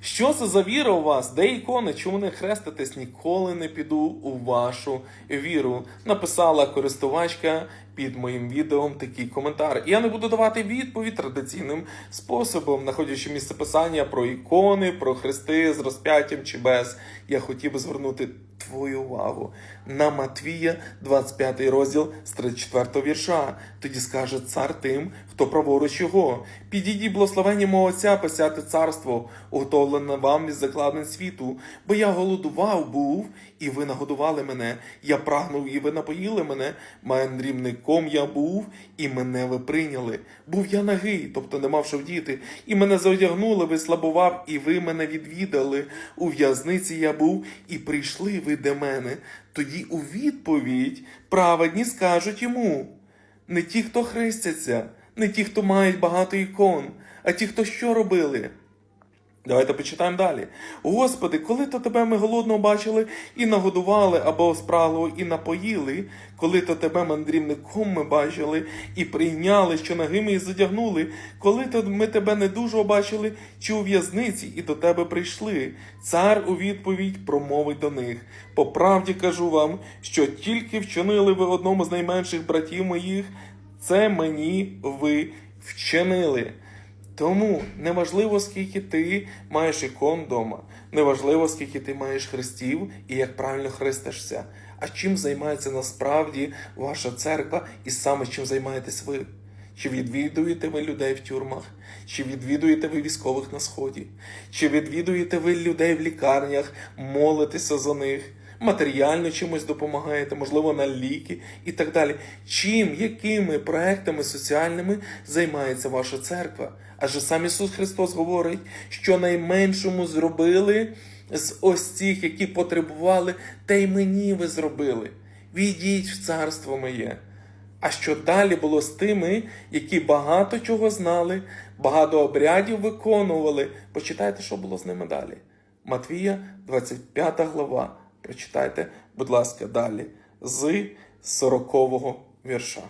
Що це за віра у вас? Де ікони? Чому не хреститесь? Ніколи не піду у вашу віру. Написала користувачка під моїм відео такий коментар. І я не буду давати відповідь традиційним способом, знаходячи місце писання про ікони, про хрести з розп'яттям чи без. Я хотів би звернути твою увагу на Матвія, 25 розділ з 34 вірша. Тоді скаже цар тим, хто праворуч його. Підійдіть благословення мого Отця, посяти царство, уготовлене вам від закладин світу. Бо я голодував був, і ви нагодували мене. Я прагнув, і ви напоїли мене. Мандрівником я був, і мене ви прийняли. Був я нагий, тобто не мав що вдіти, і мене заодягнули, ви слабував, і ви мене відвідали. У в'язниці я був, і прийшли ви до мене. Тоді у відповідь праведні скажуть йому. Не ті, хто хрестяться, не ті, хто мають багато ікон, а ті, хто що робили. Давайте почитаємо далі. Господи, коли то тебе ми голодного бачили і нагодували або спраглого і напоїли, коли то тебе мандрівником ми бачили і прийняли, що нагими і задягнули, коли то ми тебе недужого бачили, чи у в'язниці, і до тебе прийшли. Цар у відповідь промовить до них. По правді кажу вам, що тільки вчинили ви одному з найменших братів моїх, це мені ви вчинили. Тому неважливо, скільки ти маєш ікон вдома, неважливо, скільки ти маєш хрестів і як правильно хрестишся. А чим займається насправді ваша церква і саме чим займаєтесь ви? Чи відвідуєте ви людей в тюрмах? Чи відвідуєте ви військових на сході? Чи відвідуєте ви людей в лікарнях, молитеся за них? Матеріально чимось допомагаєте, можливо, на ліки і так далі. Чим, якими проектами соціальними займається ваша церква? Адже сам Ісус Христос говорить, що найменшому зробили з ось цих, які потребували, те й мені ви зробили. Війдіть в царство моє. А що далі було з тими, які багато чого знали, багато обрядів виконували? Почитайте, що було з ними далі. Матвія, 25 глава. Прочитайте, будь ласка, далі з 40 вірша.